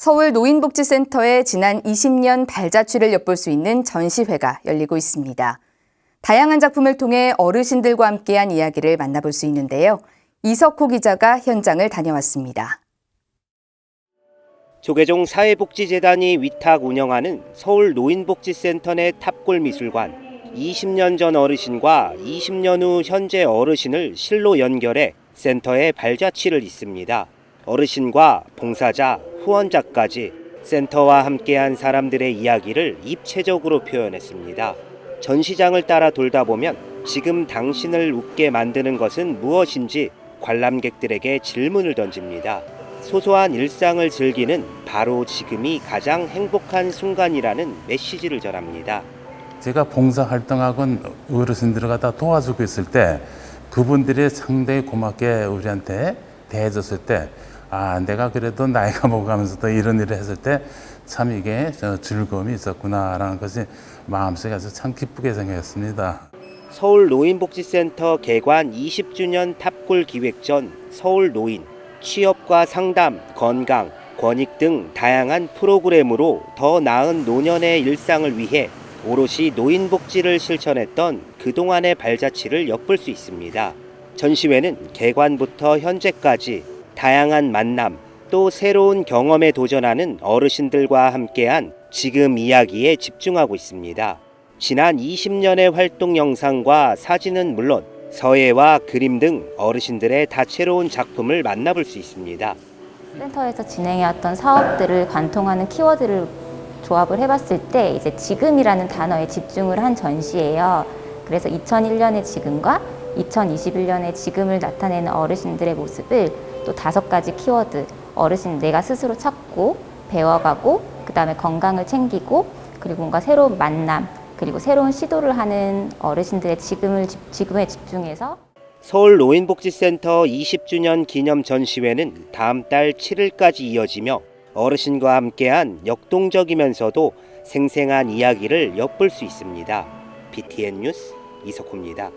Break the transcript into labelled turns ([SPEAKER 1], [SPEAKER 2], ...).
[SPEAKER 1] 서울 노인복지센터의 지난 20년 발자취를 엿볼 수 있는 전시회가 열리고 있습니다. 다양한 작품을 통해 어르신들과 함께한 이야기를 만나볼 수 있는데요. 이석호 기자가 현장을 다녀왔습니다.
[SPEAKER 2] 조계종 사회복지재단이 위탁 운영하는 서울 노인복지센터 내 탑골 미술관. 20년 전 어르신과 20년 후 현재 어르신을 실로 연결해 센터에 발자취를 잇습니다. 어르신과 봉사자, 후원자까지 센터와 함께한 사람들의 이야기를 입체적으로 표현했습니다. 전시장을 따라 돌다 보면 지금 당신을 웃게 만드는 것은 무엇인지 관람객들에게 질문을 던집니다. 소소한 일상을 즐기는 바로 지금이 가장 행복한 순간이라는 메시지를 전합니다.
[SPEAKER 3] 제가 봉사 활동하건 어르신들을 갖다 도와주고 있을 때 그분들이 상당히 고맙게 우리한테 대해줬을 때 아, 내가 그래도 나이가 먹어가면서도 이런 일을 했을 때 참 이게 저 즐거움이 있었구나라는 것이 마음속에 아주 참 기쁘게 생각했습니다.
[SPEAKER 2] 서울 노인복지센터 개관 20주년 탑골 기획 전 서울 노인 취업과 상담, 건강, 권익 등 다양한 프로그램으로 더 나은 노년의 일상을 위해 오롯이 노인 복지를 실천했던 그동안의 발자취를 엿볼 수 있습니다. 전시회는 개관부터 현재까지 다양한 만남 또 새로운 경험에 도전하는 어르신들과 함께한 지금 이야기에 집중하고 있습니다. 지난 20년의 활동 영상과 사진은 물론 서예와 그림 등 어르신들의 다채로운 작품을 만나볼 수 있습니다.
[SPEAKER 4] 센터에서 진행해왔던 사업들을 관통하는 키워드를 조합을 해봤을 때 이제 지금이라는 단어에 집중을 한 전시예요. 그래서 2001년의 지금과 2021년의 지금을 나타내는 어르신들의 모습을 또 다섯 가지 키워드 어르신 내가 스스로 찾고 배워가고 그 다음에 건강을 챙기고 그리고 뭔가 새로운 만남 그리고 새로운 시도를 하는 어르신들의 지금을 집- 지금에 집중해서
[SPEAKER 2] 서울 노인복지센터 20주년 기념 전시회는 다음 달 7일까지 이어지며 어르신과 함께한 역동적이면서도 생생한 이야기를 엿볼 수 있습니다. BTN 뉴스 이석호입니다.